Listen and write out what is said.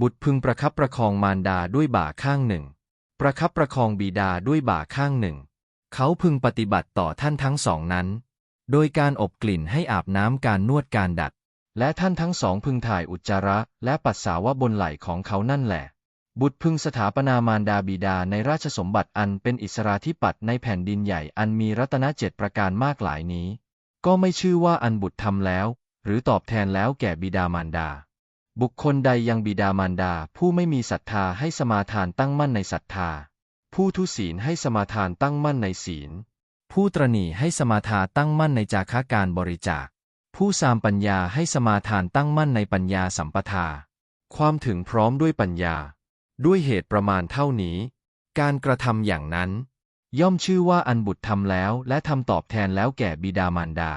บุตรพึงประคับประคองมารดาด้วยบ่าข้างหนึ่ง ประคับประคองบิดาด้วยบ่าข้างหนึ่ง เขาพึงปฏิบัติต่อท่านทั้งสองนั้น โดยการอบกลิ่นให้อาบน้ำการนวดการดัด และท่านทั้งสองพึงถ่ายอุจจาระและปัสสาวะบนไหล่ของเขานั่นแหละ บุตรพึงสถาปนามารดาบิดาในราชสมบัติอันเป็นอิสราธิปัตย์ในแผ่นดินใหญ่อันมีรัตนเจ็ดประการมากหลายนี้ ก็ไม่ชื่อว่าอันบุตรทำแล้ว หรือตอบแทนแล้วแก่บิดามารดา บุคคลใดยังบิดามารดาผู้ไม่มีศรัทธาให้สมาทานตั้งมั่นในศรัทธา ผู้ทุศีลให้สมาทานตั้งมั่นในศีล ผู้ตรณีให้สมาทานตั้งมั่นในจาคาการบริจาค ผู้สามปัญญาให้สมาทานตั้งมั่นในปัญญาสัมปทา ความถึงพร้อมด้วยปัญญา ด้วยเหตุประมาณเท่านี้ การกระทำอย่างนั้น ย่อมชื่อว่าอันบุตรทำแล้วและทำตอบแทนแล้วแก่บิดามารดา